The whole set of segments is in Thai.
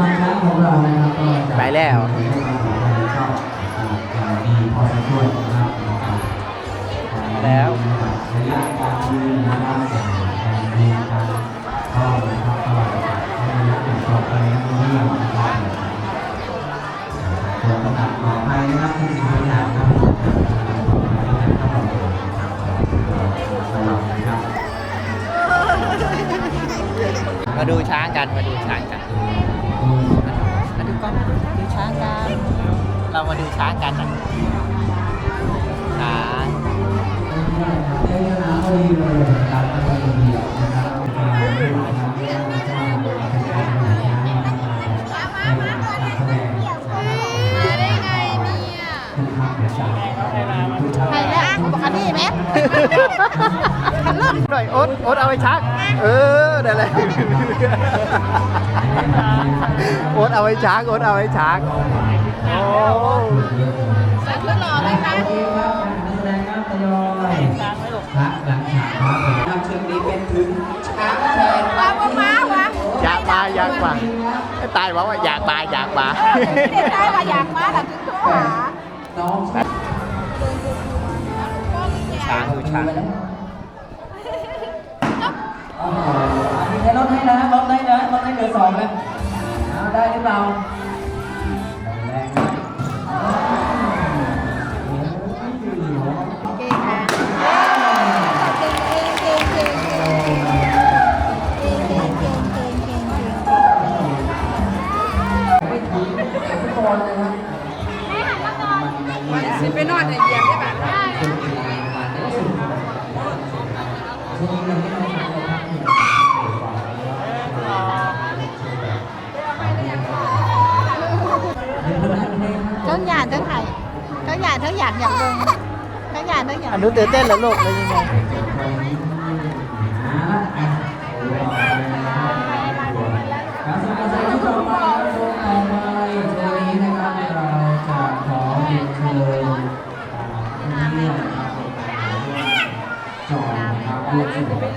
มาครับของเรานะครับก็จะไปแล้วก็มีพอสมควรนะครับแล้วระยะการยืนนะครับการยืนการเข้านะครับก็ระยะต่อไปเรื่องนะครับตัวประดับต่อไปนะครับที่สิ่งที่อยากครับต่อไปที่จะเข้ามาสำหรับนครับมาดูช้างกันมาดูช้างกัน เรามาดูช้างกันนะช้างมาได้ไงเนี่ยรได้อ้างบอกอันนี้ไหมขันเริ่มหน่อยโอ๊ตโอ๊ตเอาไปชักเออได้เลย อ๊ตเอาไปชักโอ๊ตเอาไปชักโอ้ใส่ชุดหล่อเลยค่ะโอเคครับการแสดงครับทยอยพักหลังฉากครับครับเชือกนี้เป็นถึงช้างแทนว้าวว้าวว้าวอยากมาอยากมาตายบอกว่าอยากมาอยากมาเด็กได้มาอยากมาหลังถึงโทรหาน้องช้างดูช้างโอ้โหอันนี้ใช้รถให้นะรถได้นะรถให้เหลือสองแล้ da Animal. ทั้งหยาดทั้งไห่ทั้งหยาดทั้งหยาดอยากเบิ่งทั้งหยาดทั้งหยาดอันนู้นตื่นเต้นเหรอลูกเลยยังไงครับสำหรับ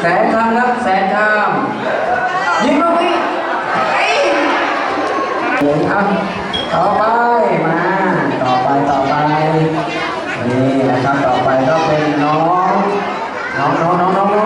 แสนคำครับแสนคำยิงลูกนี้เฮ้ยงครับต่อไปมา ต่อไปต่อไปนี่นะครับต่อไปก็เป็นน้อง น้องน้องน้องน้อง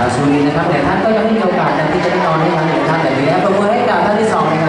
ชาวซูรินทร์นะครับแต่ท่านก็ยังไม่มีโอกาสที่จะได้นอนให้ท่านหนึ่งท่านแต่ดีแล้วประเมินให้กับท่านที่สอง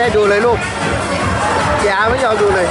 ได้ดูเลยลูกยาไม่ยอมดูเลย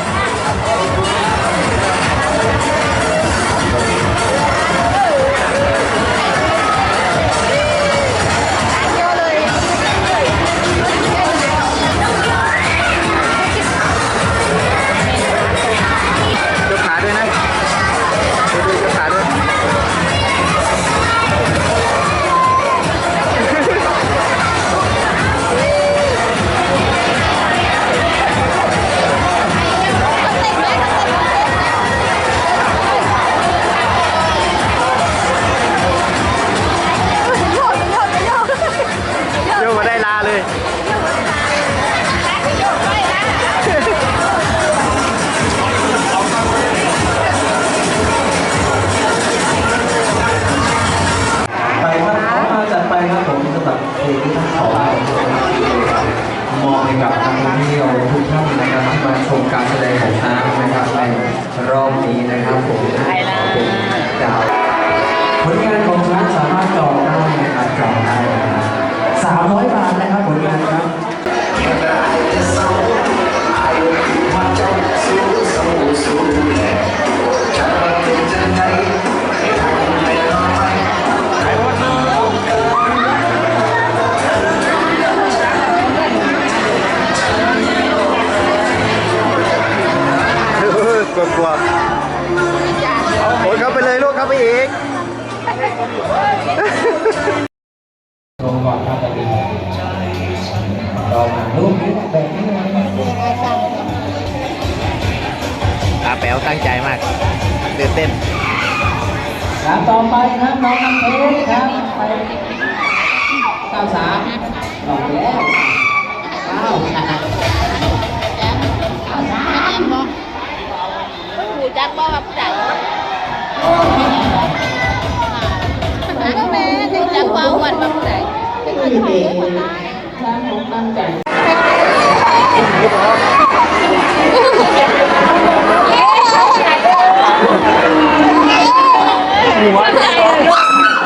วตั้งใจมากตื่นเต้นครับต่อไปนะครับน้องน้ำเพชรครับไปเก้าสามลองไปแล้วเก้าจักบ่แบบใจก็แม่จักบ่วันแบบใจเป็นคนไทยคนใต้ตั้งใจ Ayun.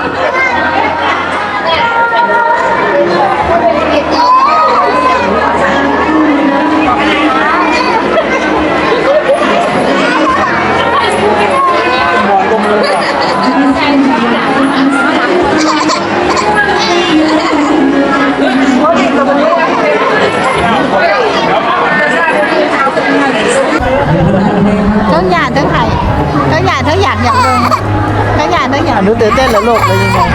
เต้นล้วอลูกเลยยังไง